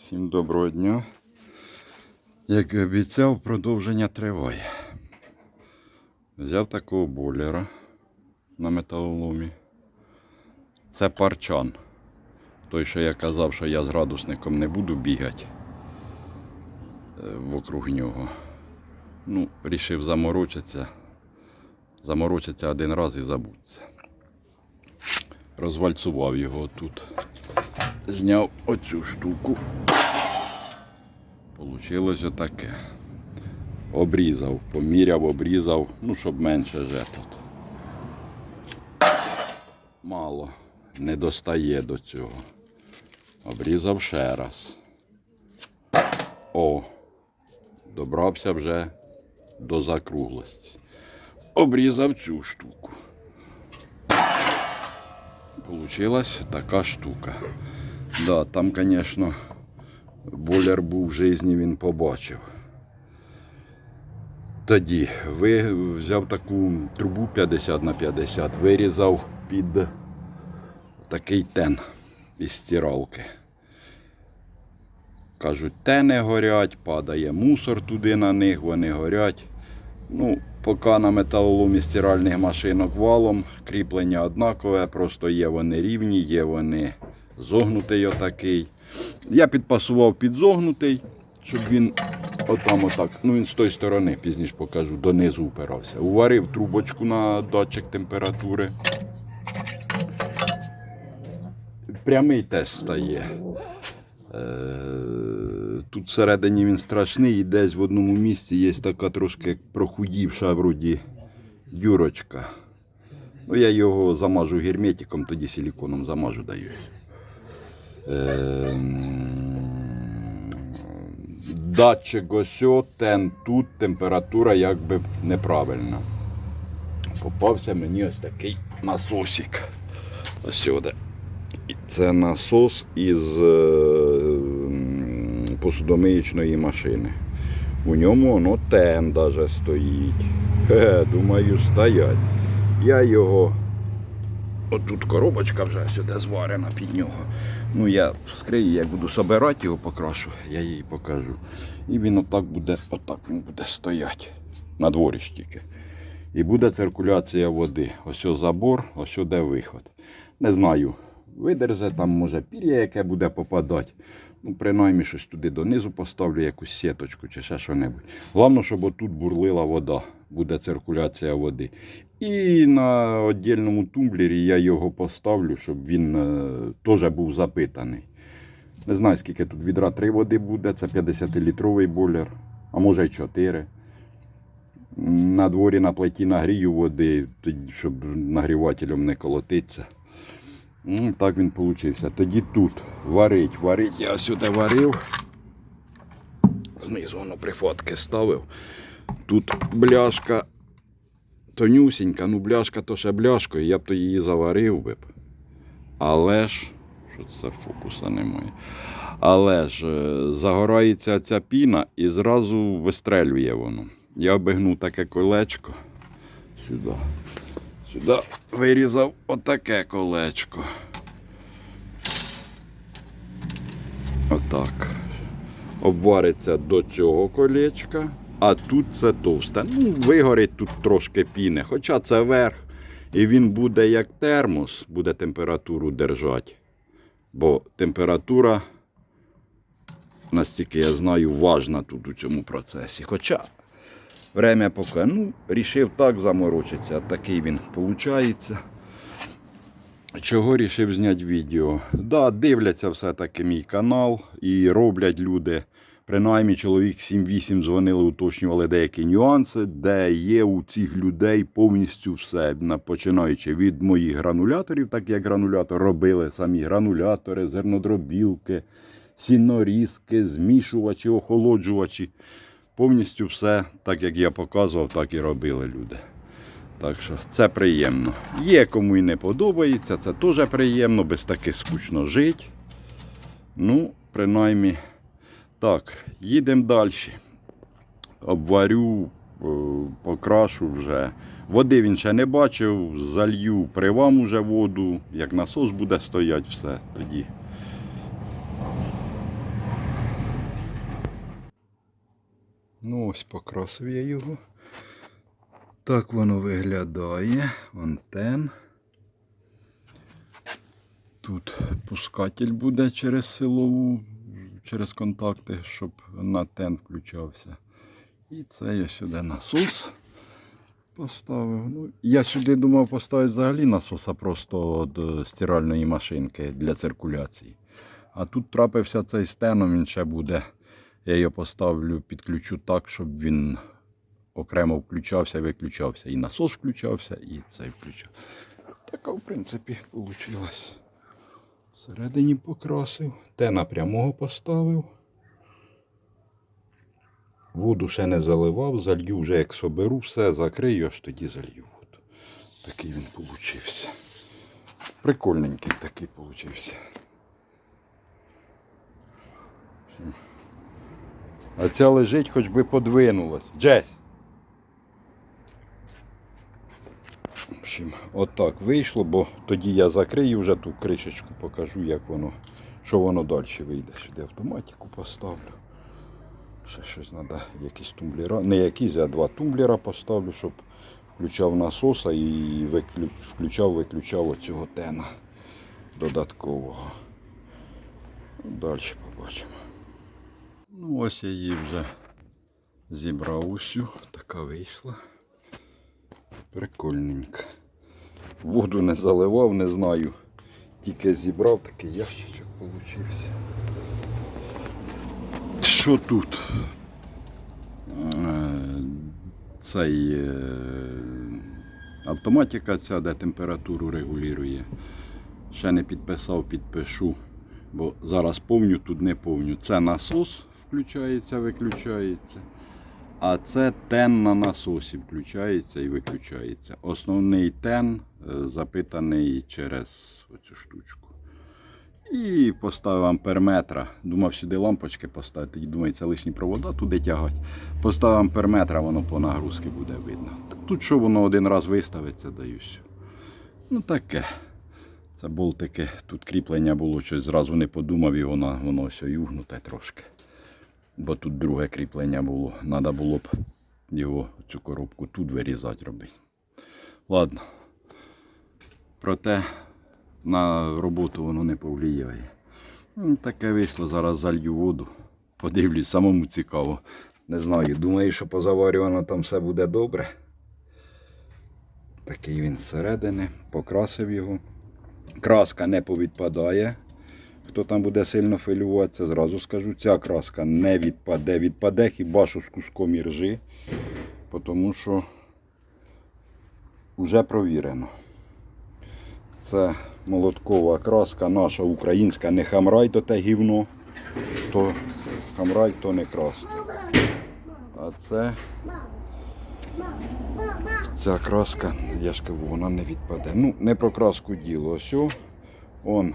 Всім доброго дня. Як і обіцяв, продовження триває. Взяв такого бойлера на металоломі. Це парчан. Той, що я казав, що я з градусником не буду бігати е, вокруг нього. Ну, рішив заморочитися. Заморочитися один раз і забудься. Розвальцував його тут. Зняв оцю штуку. Получилось отаке. Обрізав, поміряв, обрізав, ну, щоб менше же тут. Мало, не достає до цього. Обрізав ще раз. О, добрався вже до закруглості. Обрізав цю штуку. Получилась така штука. Да, там, звісно, боляр був в житті, він побачив. Тоді ви взяв таку трубу 50 на 50, вирізав під такий тен із стиралки. Кажуть, тени горять, падає мусор туди на них, вони горять. Ну, поки на металоломі стиральних машинок валом, кріплення однакове, просто є вони рівні, є вони зогнутий отакий. Я підпасував під зогнутий, щоб він отам отак, ну він з тої сторони, пізніше покажу, донизу упирався. Уварив трубочку на датчик температури. Прямий теж стає. Е, Тут всередині він страшний і десь в одному місці є така трошки прохудівша вроді дюрочка. Ну, я його замажу герметиком, тоді силіконом замажу даюсь. Ем, Датчик ось тен тут, температура якби неправильна. Попався мені ось такий насосик. Ось сюди. Це насос із е, м, машини. У ньому воно тен даже стоїть. Хе, думаю, стоять. Я його. Отут коробочка вже сюди зварена під нього. Ну я вскрию, як буду собирати його покрашу, я їй покажу. І він отак буде, отак він буде стояти. На дворі ж тільки. І буде циркуляція води. Ось забор, ось де виход. Не знаю, видерзе там, може, пір'я, яке буде попадати. Ну, принаймні щось туди донизу поставлю, якусь сіточку чи ще що-небудь. Головне, щоб отут бурлила вода, буде циркуляція води. І на віддільному тумблері я його поставлю, щоб він е, теж був запитаний. Не знаю, скільки тут відра три води буде, це 50-літровий бойлер, а може й 4. На дворі на плиті нагрію води, щоб нагрівателем не колотиться. Ну, так він получився. Тоді тут варить, варить. Я сюди варив. Знизу воно прифотки ставив. Тут бляшка тонюсінька, ну бляшка то ще бляшкою, я б то її заварив би. Але ж, що це фокуса немає. Але ж е, загорається ця піна і зразу вистрелює воно. Я обігнув таке колечко сюди. Сюди вирізав отаке колечко. Отак. Обвариться до цього колечка, а тут це товсте. Ну, вигорить тут трошки піни, хоча це верх. І він буде як термос, буде температуру держати. Бо температура, настільки я знаю, важна тут у цьому процесі. Хоча Время поки. Ну, рішив так заморочитися. Такий він виходить. Чого рішив зняти відео? Да, дивляться все-таки мій канал і роблять люди. Принаймні чоловік 7-8 дзвонили, уточнювали деякі нюанси, де є у цих людей повністю все. На- Починаючи від моїх грануляторів, так як гранулятор робили самі гранулятори, зернодробілки, сінорізки, змішувачі, охолоджувачі. Повністю все, так як я показував, так і робили люди. Так що це приємно. Є кому і не подобається, це теж приємно, без таких скучно жити. Ну, принаймні, так, їдемо далі. Обварю, е, покрашу вже. Води він ще не бачив, залью при вам уже воду. Як насос буде стояти, все тоді. Ну ось покрасив я його. Так воно виглядає. Вон тен. Тут пускатель буде через силову, через контакти, щоб на тен включався. І це я сюди насос поставив. Ну, я сюди думав поставити взагалі насоса просто до стиральної машинки для циркуляції. А тут трапився цей стеном, він ще буде. Я його поставлю, підключу так, щоб він окремо включався виключався. І насос включався, і цей включався. Така, в принципі, вийшло. Всередині покрасив. Те напрямого поставив. Воду ще не заливав, залью вже як соберу, все закрию, аж тоді залью воду. Такий він получився. Прикольненький такий получився. А ця лежить, хоч би подвинулась. Джесь! В общем, отак вийшло, бо тоді я закрию вже ту кришечку, покажу, як воно, що воно далі вийде. Сюди автоматику поставлю. Ще щось треба, якісь тумблера. Не якісь, а два тумблера поставлю, щоб включав насоса і включав, виключав оцього тена додаткового. Далі побачимо. Ну ось я її вже зібрав усю, така вийшла. Прикольненька. Воду не заливав, не знаю. Тільки зібрав, такий ящичок получився. Що тут? Е, Цей е, автоматика ця, де температуру регулює. Ще не підписав, підпишу. Бо зараз повню, тут не повню. Це насос включається, виключається. А це тен на насосі включається і виключається. Основний тен е, запитаний через оцю штучку. І поставив амперметра. Думав сюди лампочки поставити. І думаю, це лишні провода туди тягати. Поставив амперметра, воно по нагрузки буде видно. Тут що воно один раз виставиться, даюсь. Ну таке. Це болтики. Тут кріплення було, щось зразу не подумав і воно, воно все югнуте трошки. Бо тут друге кріплення було. Треба було б його, цю коробку тут вирізати робити. Ладно. Проте на роботу воно не повлияє. Ну, Таке вийшло, зараз залью воду. Подивлюсь, самому цікаво. Не знаю, думаю, що позаварювано там все буде добре. Такий він зсередини, покрасив його. Краска не повідпадає. Хто там буде сильно филюватися, зразу скажу, ця краска не відпаде. Відпаде хіба що з куском іржи, тому що вже провірено. Це молоткова краска наша українська, не хамрай то те гівно, то хамрай то не краска. А це ця краска, я ж кажу, вона не відпаде. Ну, не про краску діло. Ось, он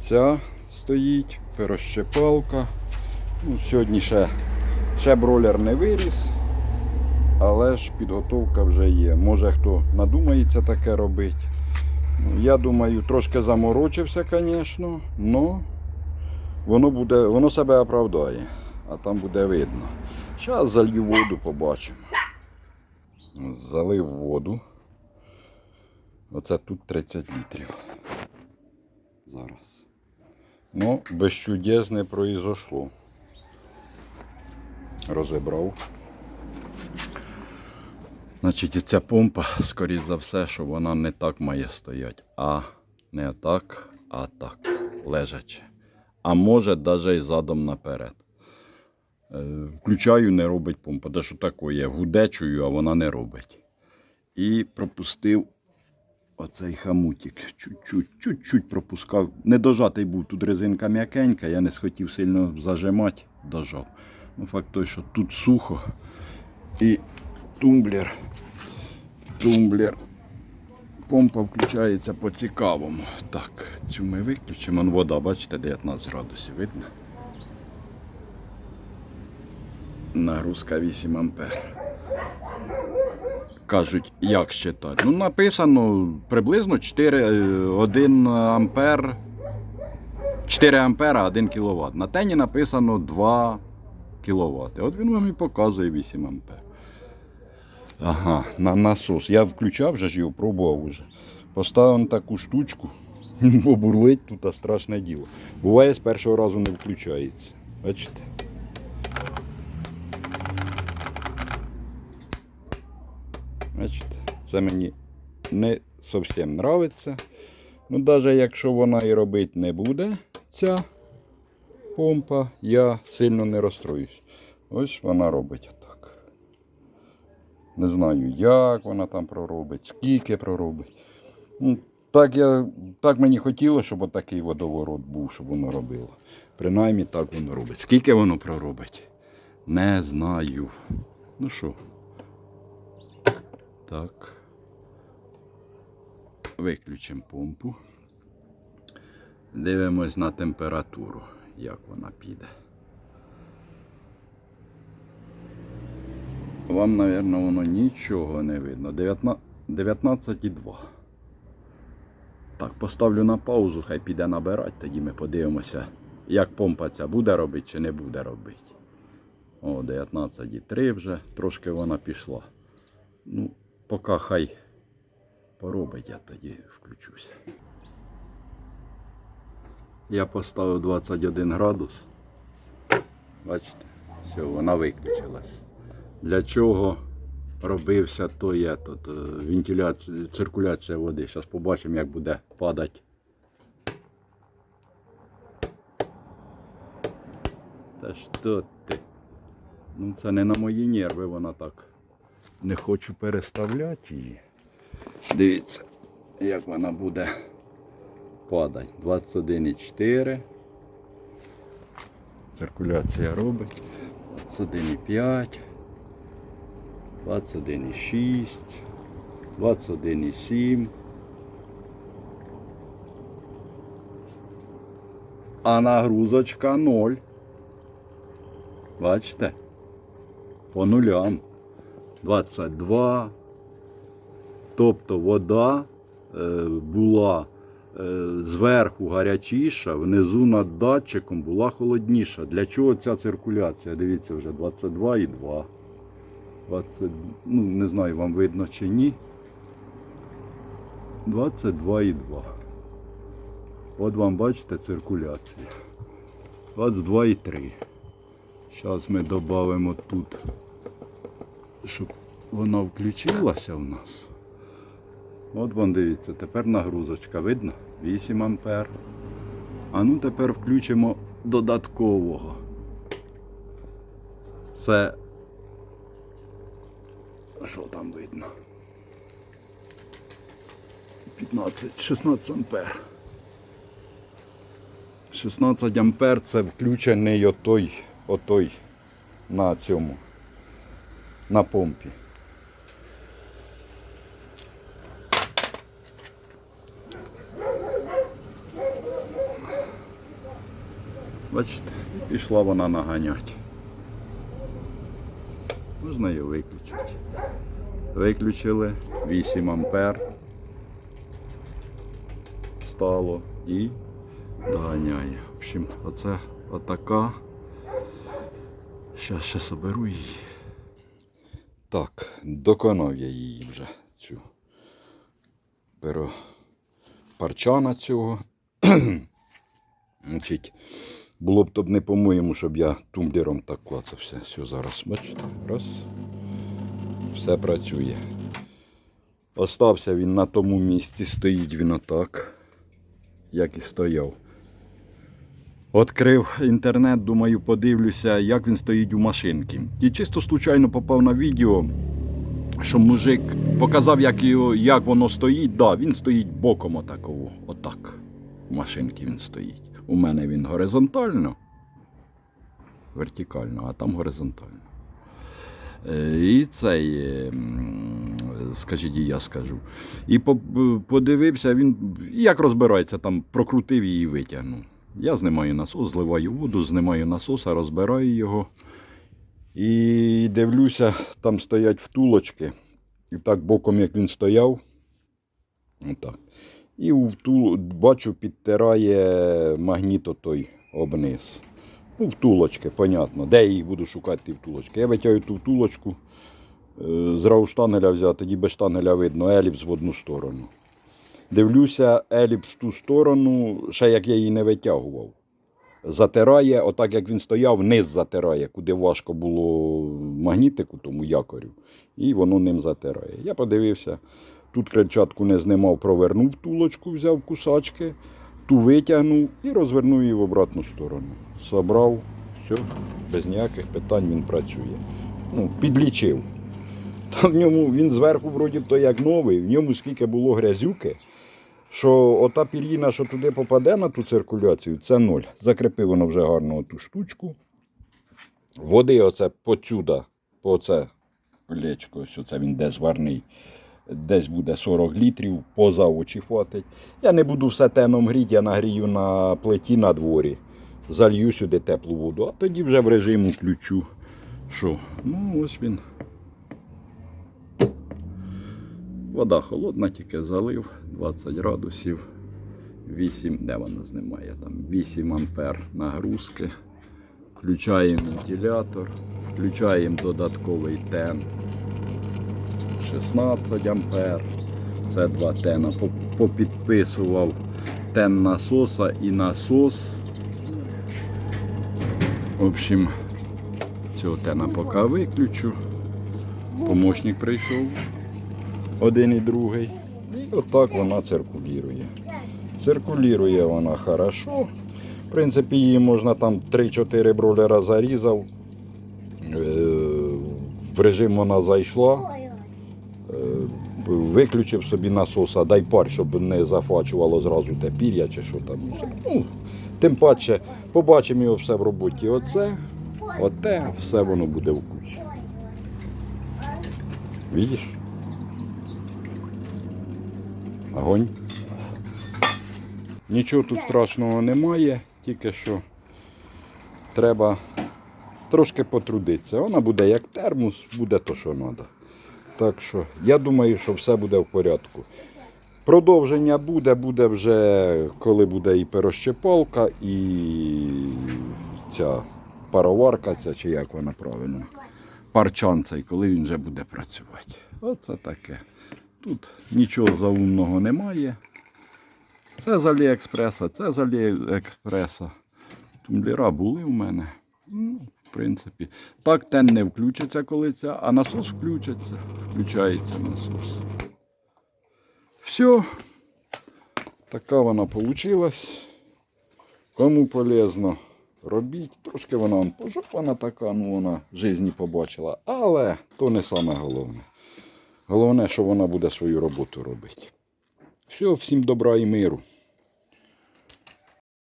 ця стоїть, перощепалка. Ну, сьогодні ще, ще бролер не виріс, але ж підготовка вже є. Може хто надумається таке робити. Ну, Я думаю, трошки заморочився, звісно, але воно, буде, воно себе оправдає, а там буде видно. Зараз залью воду, побачимо. Залив воду. Оце тут 30 літрів. Зараз. Ну, без чудес не произошло. Розібрав. Значить, ця помпа, скоріш за все, що вона не так має стояти. А не так, а так. Лежаче. А може навіть і задом наперед. Е, Включаю, не робить помпа. Де що таке? Гудечую, а вона не робить. І пропустив оцей хамутик. Чуть-чуть, пропускав. Не дожатий був тут резинка м'якенька, я не схотів сильно зажимати, дожав. Ну, факт той, що тут сухо. І тумблер. Тумблер. Помпа включається по-цікавому. Так, цю ми виключимо. Вон Вода, бачите, 19 градусів видно. Нагрузка 8 ампер. Кажуть, як считати. Ну, написано приблизно 4, е, 1 ампер. 4 ампера 1 кВт. На тені написано 2 кВт. От він вам і показує 8 ампер. Ага, на насос. Я включав вже ж його, пробував уже. Поставив таку штучку, побурлить тут страшне діло. Буває, з першого разу не включається. Бачите? Бачите, це мені не зовсім нравиться. Ну, навіть якщо вона і робити не буде, ця помпа, я сильно не розстроюсь. Ось вона робить отак. Не знаю, як вона там проробить, скільки проробить. Ну, так, я, так мені хотілося, щоб отакий водоворот був, щоб воно робило. Принаймні так воно робить. Скільки воно проробить? Не знаю. Ну що? Так. Виключимо помпу. Дивимось на температуру, як вона піде. Вам, мабуть, воно нічого не видно. 19 19,2. Так, поставлю на паузу, хай піде набирати, тоді ми подивимося, як помпа ця буде робити чи не буде робити. О, 19,3 вже, трошки вона пішла. Ну, поки хай поробить, я тоді включуся. Я поставив 21 градус. Бачите, все, вона виключилась. Для чого робився той етот, е, вентиляція, циркуляція води. Зараз побачимо, як буде падати. Та що ти? Ну це не на мої нерви, вона так. Не хочу переставляти її. Дивіться, як вона буде падати. 21,4. Циркуляція робить. 21,5. 21,6. 21,7. А нагрузочка 0. Бачите? По нулям. 22. Тобто вода е, була е, зверху гарячіша, внизу над датчиком була холодніша. Для чого ця циркуляція? Дивіться, вже 22,2. 20, ну, не знаю, вам видно чи ні. 22,2. От вам бачите циркуляція. 22,3. Зараз ми додамо тут, щоб вона включилася в нас. От вам дивіться, тепер нагрузочка, видно? 8 ампер. А ну тепер включимо додаткового. Це. Що там видно? 15, 16 ампер. 16 ампер це включений отой, отой на цьому, на помпі. Бачите, пішла вона наганять. Можна її виключити. Виключили 8 ампер. Стало і доганяє. В общем, оце отака. Зараз ще соберу її. Так, доконав я її вже цю перо парчана цього. Значить, було б то б не по-моєму, щоб я тумблером так клацав все. Все зараз, бачите? Раз. Все працює. Остався він на тому місці, стоїть він отак, як і стояв. Открив інтернет, думаю, подивлюся, як він стоїть у машинці. І чисто случайно попав на відео, що мужик показав, як, його, як воно стоїть. Да, він стоїть боком отакого, отак. У машинці він стоїть. У мене він горизонтально, вертикально, а там горизонтально. Е, І цей, е, скажіть, я скажу. І подивився, він як розбирається, там прокрутив її і витягнув. Я знімаю насос, зливаю воду, знімаю насоса, розбираю його. І дивлюся, там стоять втулочки. І так боком, як він стояв. Отак. І втул, бачу, підтирає магніт той обниз. Ну, втулочки, понятно. Де я їх буду шукати, ті втулочки? Я витягую ту втулочку, е, зразу штангеля взяв, тоді без штангеля видно еліпс в одну сторону. Дивлюся, еліпс в ту сторону, ще як я її не витягував. Затирає, отак як він стояв, низ затирає, куди важко було магнітику, тому якорю. І воно ним затирає. Я подивився, тут крильчатку не знімав, провернув тулочку, взяв кусачки, ту витягнув і розвернув її в обратну сторону. Собрав, все, без ніяких питань він працює. Ну, підлічив. Там в ньому він зверху, вроді то як новий, в ньому скільки було грязюки, що ота пір'їна, що туди попаде на ту циркуляцію, це ноль. Закріпив воно вже гарно ту штучку. Води оце поцюда, по це лечко, ось оце він де зварний. Десь буде 40 літрів, поза очі хватить. Я не буду все теном гріти, я нагрію на плиті на дворі. Залью сюди теплу воду, а тоді вже в режиму включу. Що? Ну, ось він. Вода холодна, тільки залив 20 градусів. 8, де воно знімає? Там 8 ампер нагрузки. Включаємо вентилятор, включаємо додатковий тен 16 ампер. Це два тена. Попідписував тен насоса і насос. В общем, цього тена поки виключу. Помощник прийшов один і другий. І отак вона циркулює. Циркулює вона хорошо. В принципі, її можна там 3-4 бролера зарізав. Е, В режим вона зайшла. Е, Виключив собі насоса, дай пар, щоб не зафачувало зразу те пір'я чи що там. Ну, тим паче, побачимо його все в роботі. Оце, оте, все воно буде в кучі. Видиш? Огонь. Нічого тут страшного немає, тільки що треба трошки потрудитися. Вона буде як термос, буде то, що треба. Так що я думаю, що все буде в порядку. Продовження буде, буде вже, коли буде і перощепалка, і ця пароварка, ця, чи як вона правильно, парчан цей, коли він вже буде працювати. Оце таке. Тут нічого заумного немає. Це з Аліекспреса, це з Аліекспреса. Тумблера були в мене. Ну, в принципі. Так тен не включиться, коли ця, а насос включиться. Включається насос. Все. Така вона вийшла. Кому полезно, робіть. Трошки вона пожопана така, ну вона в житті побачила. Але то не саме головне. Головне, що вона буде свою роботу робити. Все, всім добра і миру.